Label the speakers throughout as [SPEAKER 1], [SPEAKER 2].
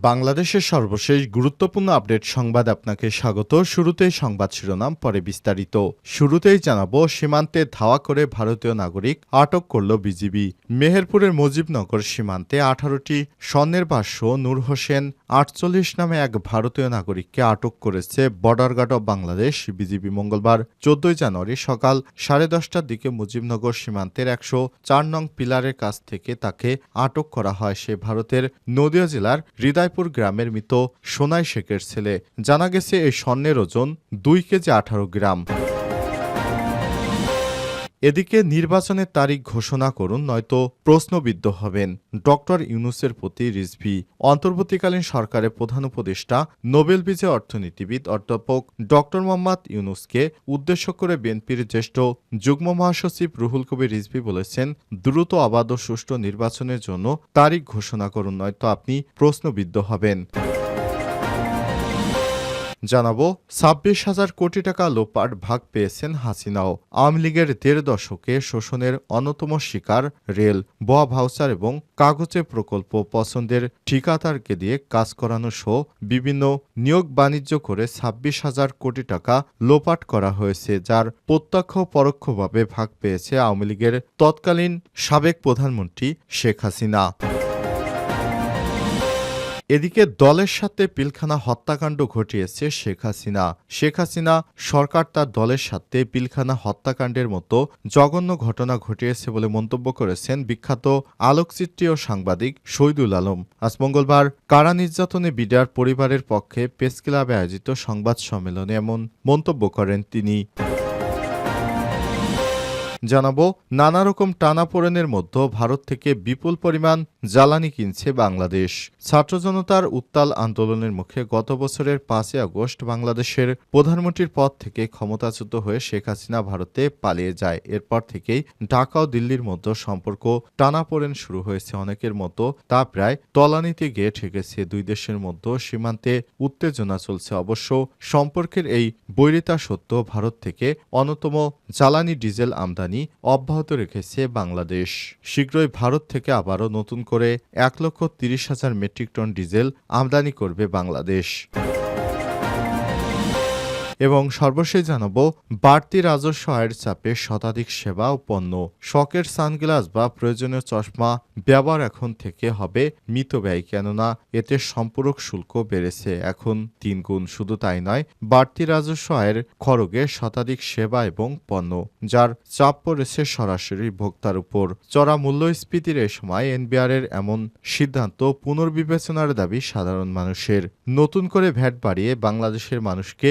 [SPEAKER 1] বাংলাদেশের সর্বশেষ গুরুত্বপূর্ণ আপডেট সংবাদ আপনাকে স্বাগত। শুরুতেই সংবাদ শিরোনাম, পরে বিস্তারিত। শুরুতেই জানাব, সীমান্তে ধাওয়া করে ভারতীয় নাগরিক আটক করল বিজিবি। মেহেরপুরের মুজিবনগর সীমান্তে আঠারোটি স্বর্ণের ভাষ্য নূর হোসেন আটচল্লিশ নামে এক ভারতীয় নাগরিককে আটক করেছে border guard of Bangladesh BGB মঙ্গলবার, চোদ্দই জানুয়ারি সকাল সাড়ে দশটার দিকে মুজিবনগর সীমান্তের একশো চার নং পিলারের কাছ থেকে তাকে আটক করা হয়। সে ভারতের নদিয়া জেলার হৃদয়পুর গ্রামের মৃত সোনাই শেখের ছেলে। জানা গেছে, এই স্বর্ণের ওজন দুই কেজি আঠারো গ্রাম। এদিকে নির্বাচনের তারিখ ঘোষণা করুন, নয়তো প্রশ্নবিদ্ধ হবেন। ডক্টর ইউনুসের প্রতি রিজভি। অন্তর্বর্তীকালীন সরকারের প্রধান উপদেষ্টা, নোবেল বিজয় অর্থনীতিবিদ অধ্যাপক ডক্টর মোহাম্মদ ইউনুসকে উদ্দেশ্য করে বিএনপির জ্যেষ্ঠ যুগ্ম মহাসচিব রুহুল কবির রিজভি বলেছেন, দ্রুত অবাধ ও সুষ্ঠু নির্বাচনের জন্য তারিখ ঘোষণা করুন, নয়তো আপনি প্রশ্নবিদ্ধ হবেন। জানাব, ছাব্বিশ হাজার কোটি টাকা লোপাট ভাগ পেয়েছেন হাসিনাও। আওয়ামী লীগের দেড় দশকে শোষণের অন্যতম শিকার রেল বোয়া ভাউচার এবং কাগজে প্রকল্প পছন্দের ঠিকাদারকে দিয়ে কাজ করানো সহ বিভিন্ন নিয়োগ বাণিজ্য করে ছাব্বিশ হাজার কোটি টাকা লোপাট করা হয়েছে, যার প্রত্যক্ষ পরোক্ষভাবে ভাগ পেয়েছে আওয়ামী লীগের তৎকালীন সাবেক প্রধানমন্ত্রী শেখ হাসিনা। এদিকে দলের সাথে পিলখানা হত্যাকাণ্ড ঘটিয়েছে শেখ হাসিনা। শেখ হাসিনা সরকার তার দলের সাথে পিলখানা হত্যাকাণ্ডের মতো জঘন্য ঘটনা ঘটিয়েছে বলে মন্তব্য করেছেন বিখ্যাত আলোকচিত্রী ও সাংবাদিক শহীদুল আলম। আজ মঙ্গলবার কারা নির্যাতনে বিডার পরিবারের পক্ষে প্রেস ক্লাবে আয়োজিত সংবাদ সম্মেলনে এমন মন্তব্য করেন তিনি। জানাব, নানা রকম টানাপোড়েনের মধ্যে ভারত থেকে বিপুল পরিমাণ জ্বালানি কিনছে বাংলাদেশ। ছাত্র জনতার উত্তাল আন্দোলনের মুখে গত বছরের পাঁচই আগস্ট বাংলাদেশের প্রধানমন্ত্রীর পদ থেকে ক্ষমতাচ্যুত হয়ে শেখ হাসিনা ভারতে পালিয়ে যায়। এরপর থেকেই ঢাকা ও দিল্লির মধ্যে সম্পর্ক টানাপোড়েন শুরু হয়েছে অনেকের মতো। তা প্রায় তলানিতে গিয়ে ঠেকেছে। দুই দেশের মধ্যে সীমান্তে উত্তেজনা চলছে। অবশ্য সম্পর্কের এই বৈরিতা সত্ত্বেও ভারত থেকে অন্যতম জ্বালানি ডিজেল আমদানি অব্যাহত রেখেছে বাংলাদেশ। শীঘ্রই ভারত থেকে আবারও নতুন করে এক লক্ষ তিরিশ হাজার মেট্রিক টন ডিজেল আমদানি করবে বাংলাদেশ। এবং সর্বশেষ জানাব, বাড়তি রাজস্ব আয়ের চাপে শতাধিক সেবা ও পণ্য, শখের সানগ্লাস বা প্রয়োজনীয় চশমা ব্যবহার এখন থেকে হবে মিতব্যয়, কেননা এতে সম্পূরক শুল্ক বেড়েছে। এখন তিন গুণ শুধু তাই নয়, বাড়তি রাজস্ব আয়ের খরগে শতাধিক সেবা এবং পণ্য, যার চাপ পড়েছে সরাসরি ভোক্তার উপর। চড়া মূল্যস্ফীতির এ সময় এনবিআর এর এমন সিদ্ধান্ত পুনর্বিবেচনার দাবি সাধারণ মানুষের। নতুন করে ভ্যাট বাড়িয়ে বাংলাদেশের মানুষকে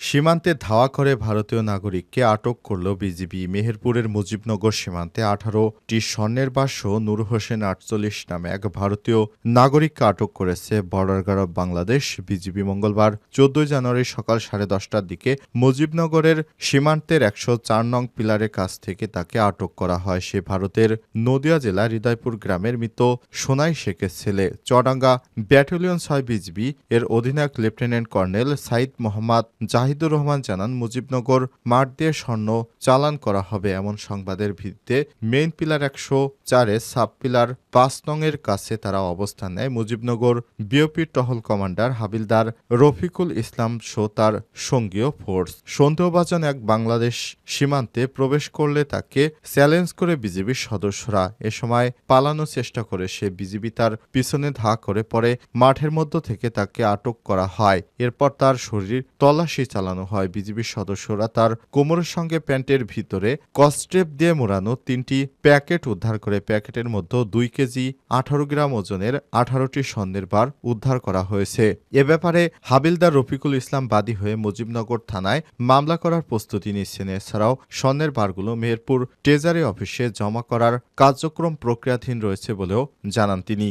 [SPEAKER 1] সীমান্তে ধাওয়া করে ভারতীয় নাগরিককে আটক করল বিজিবি। মেহেরপুরের মুজিবনগর সীমান্তে আঠারোটি স্বর্ণের বাস্য নূর হোসেন আটচল্লিশ নামে এক ভারতীয় নাগরিককে আটক করেছে border guard of Bangladesh BGB মঙ্গলবার। চোদ্দই জানুয়ারি সকাল সাড়ে দশটার দিকে মুজিবনগরের সীমান্তের একশো চার নং পিলারের কাছ থেকে তাকে আটক করা হয়। সে ভারতের নদিয়া জেলার হৃদয়পুর গ্রামের মৃত সোনাই শেখের ছেলে। চডাঙ্গা ব্যাটালিয়ন ছয় বিজিবি এর অধিনায়ক লেফটেন্যান্ট কর্নেল সাইদ মোহাম্মদ জাহিদুর রহমান জানান, মুজিবনগর মাঠ দিয়ে স্বর্ণ চালান করা হবে এমন সংবাদের ভিত্তিতে মেইন পিলার একশো চারে সাব পিলার পাঁচ নং এর কাছে তারা অবস্থান নেয়। মুজিবনগর বিওপি টহল কমান্ডার হাবিলদার রফিকুল ইসলাম সো তার সঙ্গীয় ফোর্স। সন্দেহভাজন এক বাংলাদেশ সীমান্তে প্রবেশ করলে তাকে চ্যালেঞ্জ করে বিজেপির সদস্যরা। এ সময় পালানোর চেষ্টা করে সে বিজিবি তার পিছনে ধা করে পরে মাঠের মধ্য থেকে তাকে আটক করা হয়। এরপর তার শরীর তল্লাশি চালানো হয় বিজিবির সদস্যরা তার কোমরের সঙ্গে প্যান্টের ভিতরে কস্টেপ দিয়ে মোড়ানো তিনটি প্যাকেট উদ্ধার করে। প্যাকেটের মধ্যে দুই কেজি আঠারো গ্রাম ওজনের আঠারোটি স্বর্ণের বার উদ্ধার করা হয়েছে। এ ব্যাপারে হাবিলদার রফিকুল ইসলাম বাদী হয়ে মুজিবনগর থানায় মামলা করার প্রস্তুতি নিচ্ছেন। এছাড়াও স্বর্ণের বারগুলো মেহেরপুর ট্রেজারি অফিসে জমা করার কার্যক্রম প্রক্রিয়াধীন রয়েছে বলেও জানান তিনি।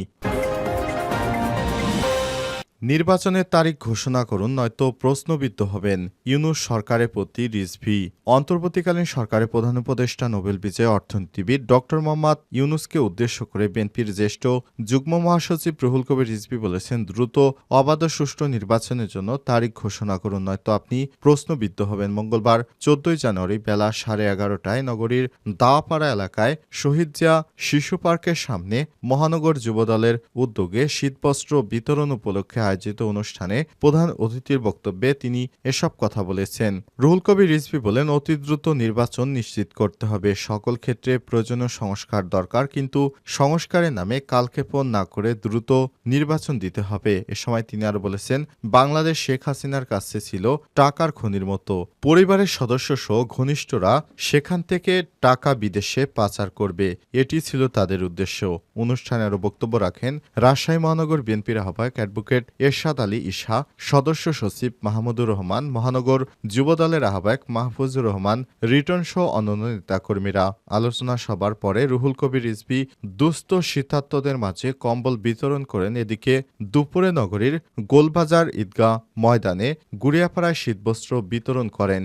[SPEAKER 1] নির্বাচনের তারিখ ঘোষণা করুন, নয়তো প্রশ্নবিদ্ধ হবেন। ইউনুস সরকারের প্রতি রিজভি। অন্তর্বর্তীকালীন সরকারের প্রধান উপদেষ্টা নোবেল বিজয় অর্থনীতিবিদ ডক্টর মোহাম্মদ ইউনুসকে উদ্দেশ্য করে বিএনপির জ্যেষ্ঠ যুগ্ম মহাসচিব রুহুল কবির রিজভি বলেছেন, দ্রুত অবাধ সুষ্ঠু নির্বাচনের জন্য তারিখ ঘোষণা করুন, নয়তো আপনি প্রশ্নবিদ্ধ হবেন। মঙ্গলবার চোদ্দই জানুয়ারি বেলা সাড়ে এগারোটায় নগরীর দাওয়াপাড়া এলাকায় শহীদ জিয়া শিশু পার্কের সামনে মহানগর যুবদলের উদ্যোগে শীতবস্ত্র বিতরণ উপলক্ষে আয়োজিত অনুষ্ঠানে প্রধান অতিথির বক্তব্যে তিনি এসব কথা বলেছেন। রুহুল কবির রিজভি বলেন, অতি দ্রুত নির্বাচন নিশ্চিত করতে হবে। সকল ক্ষেত্রে প্রয়োজনীয় সংস্কার দরকার, কিন্তু সংস্কারের নামে কালক্ষেপণ না করে দ্রুত নির্বাচন দিতে হবে। এ সময় তিনি আরও বলেছেন, বাংলাদেশ শেখ হাসিনার কাছে ছিল টাকার খনির মতো। পরিবারের সদস্য সহ ঘনিষ্ঠরা সেখান থেকে টাকা বিদেশে পাচার করবে। এটি ছিল তাদের উদ্দেশ্য। অনুষ্ঠানে আরও বক্তব্য রাখেন রাজশাহী মহানগর বিএনপির আহ্বায়ক অ্যাডভোকেট এরশাদ আলী ইশা সদস্য সচিব মাহমুদুর রহমান, মহানগর যুবদলের আহ্বায়ক মাহফুজুর রহমান, রিটার্ন সহ অন্যান্য নেতাকর্মীরা। আলোচনা সভার পরে রুহুল কবির রিজভি দুস্থ শীতার্তদের মাঝে কম্বল বিতরণ করেন এদিকে দুপুরে নগরীর গোলবাজার ঈদগাহ ময়দানে গুড়িয়াপাড়ায় শীতবস্ত্র বিতরণ করেন।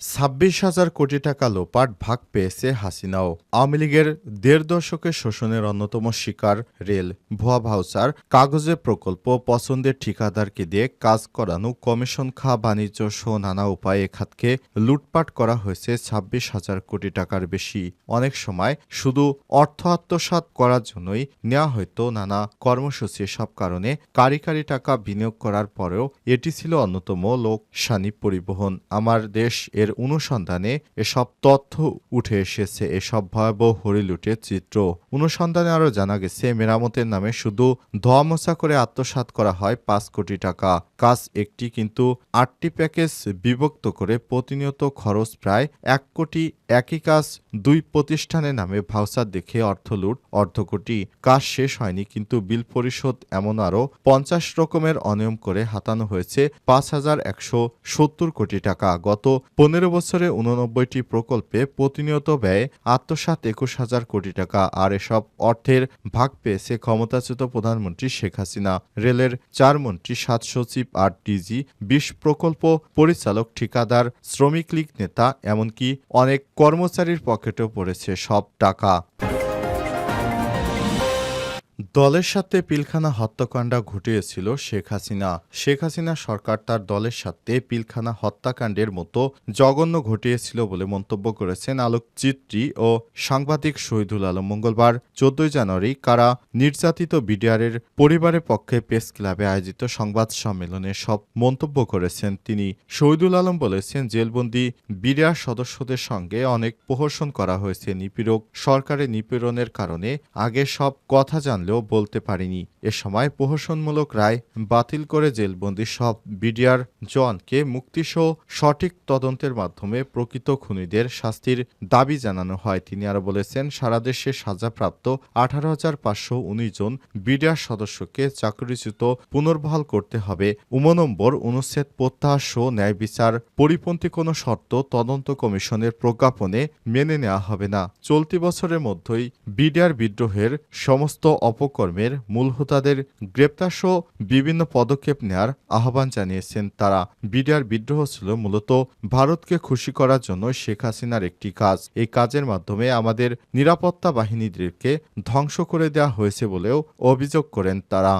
[SPEAKER 1] ছাব্বিশ হাজার কোটি টাকা লোপাট ভাগ পেয়েছে হাসিনাও। আওয়ামী লীগের দেড় দশকের শোষণের অন্যতম শিকার রেল, ভুয়া ভাউচার, কাগজে প্রকল্প, পছন্দের ঠিকাদারকে দিয়ে কাজ করানো, কমিশন খা বাণিজ্য সহ নানা উপায়ে খাতকে লুটপাট করা হয়েছে ছাব্বিশ হাজার কোটি টাকার বেশি। অনেক সময় শুধু অর্থ আত্মসাৎ করার জন্যই নেওয়া হয়তো নানা কর্মসূচি সব কারণে কারি কারি টাকা বিনিয়োগ করার পরেও এটি ছিল অন্যতম লোকসানি পরিবহন। আমার দেশ এর অনুসন্ধানে এসব তথ্য উঠে এসেছে। এসব ভয়াবহ হরিলুটের চিত্র। অনুসন্ধানে আরও জানা গেছে, মেরামতের নামে শুধু ধোয়ামোছা করে আত্মসাৎ করা হয় পাঁচ কোটি টাকা। কাজ একটি কিন্তু আটটি প্যাকেজ বিভক্ত করে প্রতিনিয়ত খরচ প্রায় এক কোটি, একই কাজ দুই প্রতিষ্ঠানের নামে ভাউচার দেখে অর্থ লুট অর্ধ কোটি। কাজ শেষ হয়নি কিন্তু বিল পরিশোধ এমন আরও পঞ্চাশ রকমের অনিয়ম করে হাতানো হয়েছে পাঁচ হাজার একশো সত্তর কোটি টাকা। গত পনেরো বছরে উননব্বইটি প্রকল্পে প্রতিনিয়ত ব্যয় আত্মসাত একুশ হাজার কোটি টাকা, আর এসব অর্থের ভাগ পেয়েছে ক্ষমতাচ্যুত প্রধানমন্ত্রী শেখ হাসিনা। রেলের চার মন্ত্রী, সাত সচিব আর ডিজি, বিশ প্রকল্প পরিচালক, ঠিকাদার, শ্রমিক লীগ নেতা, এমনকি অনেক কর্মচারীর পকেটেও পড়েছে সব টাকা। দলের সাথে পিলখানা হত্যাকাণ্ড ঘটিয়েছিল শেখ হাসিনা। শেখ হাসিনা সরকার তার দলের সাথে পিলখানা হত্যাকাণ্ডের মতো জঘন্য ঘটিয়েছিল বলে মন্তব্য করেছেন আলোকচিত্রী ও সাংবাদিক শহীদুল আলম মঙ্গলবার। চোদ্দই জানুয়ারি কারা নির্যাতিত বিডিআরের পরিবারের পক্ষে প্রেস ক্লাবে আয়োজিত সংবাদ সম্মেলনে সব মন্তব্য করেছেন তিনি। শহীদুল আলম বলেছেন, জেলবন্দি বিডিআর সদস্যদের সঙ্গে অনেক প্রহসন করা হয়েছে নিপীড়ক সরকারের নিপীড়নের কারণে। আগে সব কথা জানলেও বলতে পারিনি। এ সময় প্রহসনমূলক রায় বাতিল করে জেলবন্দি সব বিডিআর জওয়ানকে মুক্তিসহ সঠিক তদন্তের মাধ্যমে প্রকৃত খুনিদের শাস্তির দাবি জানানো হয়। তিনি আরও বলেছেন, সারা দেশে সাজাপ্রাপ্ত আঠারো হাজার পাঁচশো উনিশ জন বিডিআর সদস্যকে চাকরিচ্যুত পুনর্বহাল করতে হবে। উমনম্বর অনুচ্ছেদ প্রত্যাহার ন্যায় বিচার পরিপন্থী কোনো শর্ত তদন্ত কমিশনের প্রজ্ঞাপনে মেনে নেওয়া হবে না। চলতি বছরের মধ্যেই বিডিআর বিদ্রোহের সমস্ত অপকর্মের মূল হোতাদের গ্রেপ্তার সহ বিভিন্ন পদক্ষেপ নেয়ার আহ্বান জানিয়েছেন তারা। বিডিআর বিদ্রোহ ছিল মূলত ভারতকে খুশি করার জন্য শেখ হাসিনার একটি কাজ। এই কাজের মাধ্যমে আমাদের নিরাপত্তা বাহিনীদেরকে ধ্বংস করে দেওয়া হয়েছে বলেও অভিযোগ করেন তারা।